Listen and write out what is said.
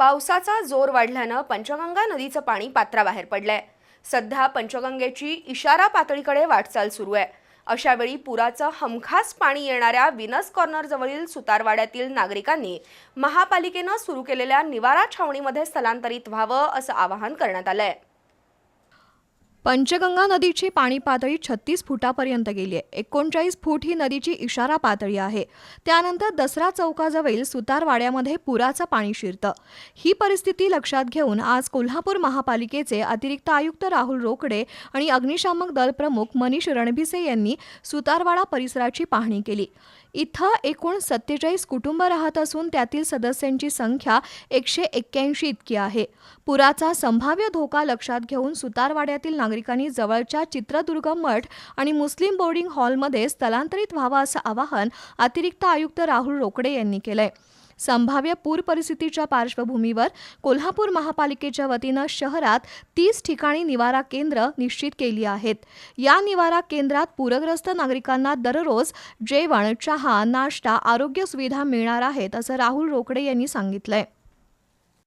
पावसाचा जोर वाढल्यानं पंचगंगा नदीचं पाणी पात्राबाहेर पडलंय. सध्या पंचगंगेची इशारा पातळीकडे वाटचाल सुरू आहे. अशावेळी पुराचं हमखास पाणी येणाऱ्या विनस कॉर्नर जवळील सुतारवाड्यातील नागरिकांनी महापालिकेनं सुरू केलेल्या निवारा छावणीमध्ये स्थलांतरित व्हावं असं आवाहन करण्यात आलंय. पंचगंगा नदीची पाणी पातळी छत्तीस फुटापर्यंत गेली आहे. एकोणचाळीस फूट ही नदीची इशारा पातळी आहे. त्यानंतर दसरा चौकाजवळील सुतारवाड्यामध्ये पुराचं पाणी शिरतं. ही परिस्थिती लक्षात घेऊन आज कोल्हापूर महापालिकेचे अतिरिक्त आयुक्त राहुल रोकडे आणि अग्निशामक दल प्रमुख मनीष रणभिसे यांनी सुतारवाडा परिसराची पाहणी केली. इथं एकूण सत्तेचाळीस कुटुंब राहत असून त्यातील सदस्यांची संख्या एकशे एक्क्याऐंशी इतकी आहे. पुराचा संभाव्य धोका लक्षात घेऊन सुतारवाड्यातील नागरिकांनी जवळच्या चित्रदुर्ग मठ आणि मुस्लिम बोर्डिंग हॉलमध्ये स्थलांतरित व्हावं असं आवाहन अतिरिक्त आयुक्त राहुल रोकडे यांनी केलंय. संभाव्य पूर परिस्थितीच्या पार्श्वभूमीवर कोल्हापूर महापालिकेच्या वतीनं शहरात तीस ठिकाणी निवारा केंद्र निश्चित केली आहेत. या निवारा केंद्रात पूरग्रस्त नागरिकांना दररोज जेवण चहा नाश्ता आरोग्य सुविधा मिळणार आहेत असं राहुल रोकडे यांनी सांगितलंय.